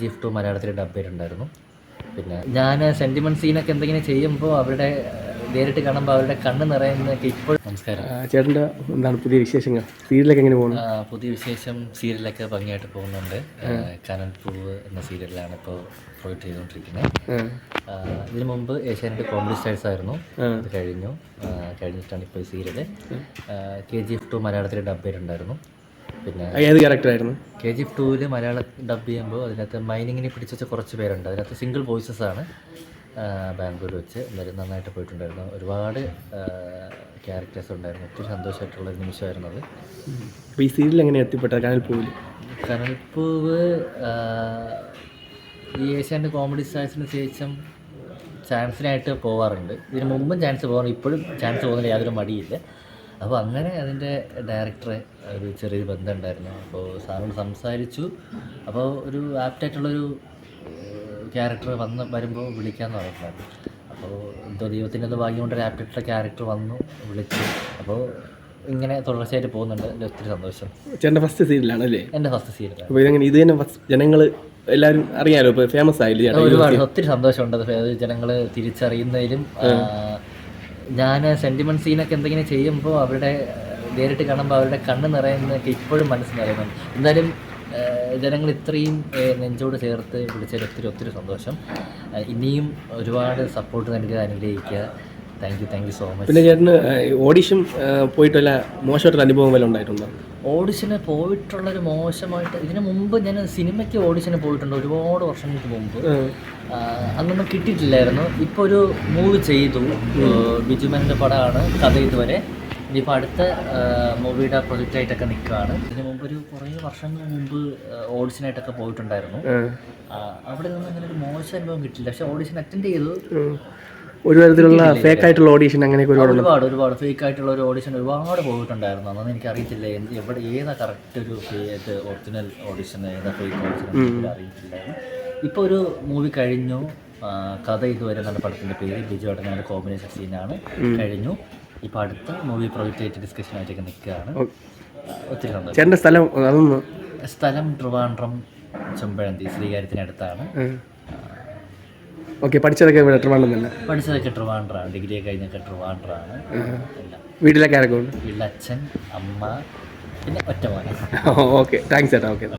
G F two മലയാളത്തിൽ dub ചെയ്തിട്ടുണ്ടായിരുന്നു. പിന്നെ ഞാൻ സെന്റിമെന്റ് സീനൊക്കെ എന്തെങ്കിലും ചെയ്യുമ്പോൾ അവരുടെ നേരിട്ട് കാണുമ്പോൾ അവരുടെ കണ്ണ് നിറയുന്നൊക്കെ ഇപ്പോഴും നമസ്കാരം. ചേട്ടന്റെ എന്താണ് പുതിയ വിശേഷങ്ങൾ? സീരിയലൊക്കെ എങ്ങനെ പോകുന്നു? ആ, പുതിയ വിശേഷം സീരിയലൊക്കെ ഭംഗിയായിട്ട് പോകുന്നുണ്ട്. കനൽപ്പൂവ് എന്ന സീരിയലിലാണ് ഇപ്പോൾ പ്രൊജക്ട് ചെയ്തുകൊണ്ടിരിക്കുന്നത് ഇതിനു മുമ്പ് ഏഷ്യാനെറ്റ് കോമഡി സ്റ്റൈൽസ് ആയിരുന്നു. അത് കഴിഞ്ഞു. കഴിഞ്ഞിട്ടാണ് ഇപ്പോൾ ഈ serial K G F two മലയാളത്തിൽ ഡബ് ചെയ്തിട്ടുണ്ടായിരുന്നു. പിന്നെ ഏത് ക്യാരക്ടറായിരുന്നു കെ ജി എഫ് ടൂവിൽ മലയാളം ഡബ് ചെയ്യുമ്പോൾ അതിനകത്ത് മൈനിങ്ങിനെ പിടിച്ചു വെച്ച കുറച്ച് പേരുണ്ട്. അതിനകത്ത് സിംഗിൾ വോയിസസ് ആണ് ബാംഗ്ലൂർ വെച്ച് എന്നാലും നന്നായിട്ട് പോയിട്ടുണ്ടായിരുന്നു. ഒരുപാട് ക്യാരക്ടേഴ്സ് ഉണ്ടായിരുന്നു. ഒത്തിരി സന്തോഷമായിട്ടുള്ള ഒരു നിമിഷമായിരുന്നു അത്. അപ്പോൾ ഈ സീരിയൽ എങ്ങനെ എത്തിപ്പെട്ട കനൽപ്പൂവിൽ പൂവിൽ കനൽപ്പൂവ് ഈ ഏഷ്യാന്റെ കോമഡി സ്റ്റാർസിന് ശേഷം ചാൻസിനായിട്ട് പോവാറുണ്ട്. ഇതിനു മുമ്പും ചാൻസ് പോകാറുണ്ട് ഇപ്പോഴും ചാൻസ് പോകുന്നതിന് യാതൊരു മടിയില്ല. അപ്പോൾ അങ്ങനെ അതിന്റെ ഡയറക്ടറെ ഒരു ചെറിയൊരു ബന്ധം ഉണ്ടായിരുന്നു അപ്പോൾ സാറിനോട് സംസാരിച്ചു. അപ്പോൾ ഒരു ആപ്റ്റായിട്ടുള്ളൊരു ക്യാരക്ടർ വന്ന് വരുമ്പോൾ വിളിക്കാമെന്ന് പറഞ്ഞിട്ടുണ്ടായിരുന്നു. അപ്പോൾ എന്തോ ദൈവത്തിന്റെ എന്തോ ഭാഗ്യം കൊണ്ട് ഒരു ആപ്റ്റായിട്ടുള്ള ക്യാരക്ടർ വന്നു വിളിച്ചു. അപ്പോൾ ഇങ്ങനെ തുടർച്ചയായിട്ട് പോകുന്നുണ്ട്. എന്റെ ഒത്തിരി സന്തോഷം. ചേട്ടന്റെ ഫസ്റ്റ് സീരിയലാണ് അല്ലേ? എന്റെ ഫസ്റ്റ് സീരിയലാണ് അപ്പോൾ ഇതെങ്ങനെ ഇത് തന്നെ ജനങ്ങൾ എല്ലാവരും അറിയാലോ? ഇപ്പോൾ ഫേമസ് ആയില്ലേ ഒരുപാട് ഒത്തിരി സന്തോഷമുണ്ട്. അത് ജനങ്ങൾ തിരിച്ചറിയുന്നതിലും ഞാൻ സെന്റിമെന്റ് സീനൊക്കെ എന്തെങ്കിലും ചെയ്യുമ്പോൾ അവരുടെ നേരിട്ട് കാണുമ്പോൾ അവരുടെ കണ്ണ് നിറയുന്നതൊക്കെ ഇപ്പോഴും മനസ്സിലാകുന്നുണ്ട് എന്തായാലും ജനങ്ങൾ ഇത്രയും നെഞ്ചോട് ചേർത്ത് വിളിച്ചതിൽ ഒത്തിരി ഒത്തിരി സന്തോഷം. ഇനിയും ഒരുപാട് സപ്പോർട്ട് നൽകുക അനുഗ്രഹിക്കുക. Thank you thank you so much പിന്നെ ചേട്ടന് ഓഡിഷൻ പോയിട്ട് വല്ല മോശമായിട്ടൊരു അനുഭവം വല്ല ഉണ്ടായിട്ടുണ്ടോ? ഓഡിഷന് പോയിട്ടുള്ളൊരു മോശമായിട്ട് ഇതിനു മുമ്പ് ഞാൻ സിനിമയ്ക്ക് ഓഡിഷന് പോയിട്ടുണ്ട് ഒരുപാട് വർഷങ്ങൾക്ക് മുമ്പ്. അന്നൊന്നും കിട്ടിയിട്ടില്ലായിരുന്നു. ഇപ്പോൾ ഒരു മൂവി ചെയ്തു. ബിജുമേനന്റെ പടമാണ് കഥ ഇതുവരെ. ഇനിയിപ്പോൾ അടുത്ത മൂവിയുടെ പ്രൊജക്റ്റായിട്ടൊക്കെ നിൽക്കുകയാണ്. ഇതിനു മുമ്പ് ഒരു കുറേ വർഷങ്ങൾ മുമ്പ് ഓഡിഷനായിട്ടൊക്കെ പോയിട്ടുണ്ടായിരുന്നു. അവിടെ നിന്നും അങ്ങനെ ഒരു മോശം അനുഭവം കിട്ടില്ല പക്ഷെ ഓഡിഷൻ അറ്റൻഡ് ചെയ്തു. ഒരു തരത്തിലുള്ള ഫേക്ക് ആയിട്ടുള്ള ഓഡിഷൻ അങ്ങനെയൊക്കെ ഒരുപാട് ഒരുപാട് ഒരുപാട് ഫേക്ക് ആയിട്ടുള്ള ഒരു ഓഡിഷൻ ഒരുപാട് പോയിട്ടുണ്ടായിരുന്നു അതൊന്നും എനിക്ക് അറിയത്തില്ല എന്ത് എവിടെ ഏതാ കറക്റ്റ് ഒരു ഒറിജിനൽ ഓഡിഷൻ ഏതാ ഫേക്ക് ഓഡിഷൻ അറിയത്തില്ലായിരുന്നു ഇപ്പോൾ ഒരു മൂവി കഴിഞ്ഞു. കഥ ഇതുവരെ നല്ല പടത്തിന്റെ പേര് ബിജു അടങ്ങാന്റെ കോമ്പിനേഷൻ സീനാണ് കഴിഞ്ഞു. ഇപ്പോൾ അടുത്ത മൂവി പ്രൊജക്റ്റ് ആയിട്ട് ഡിസ്കഷനായിട്ടൊക്കെ നിൽക്കുകയാണ്. ഒത്തിരി സ്ഥലം സ്ഥലം ട്രിവാൻഡ്രം ചെമ്പഴന്തി ശ്രീകാര്യത്തിനടുത്താണ്. ഓക്കെ പഠിച്ചതൊക്കെ ഇവിടെ ട്രിവാൻഡ്രം തന്നെ പഠിച്ചതൊക്കെ ട്രിവാൻഡ്രാണ് ഡിഗ്രി കഴിഞ്ഞൊക്കെ ട്രിവാൻഡ്രാണ് വീട്ടിലൊക്കെ ആരൊക്കെ ഉണ്ട്? വീട്ടിലച്ഛൻ അമ്മ പിന്നെ ഒറ്റ മോനെ ഓക്കെ താങ്ക്സ് ചേട്ടാ ഓക്കെ.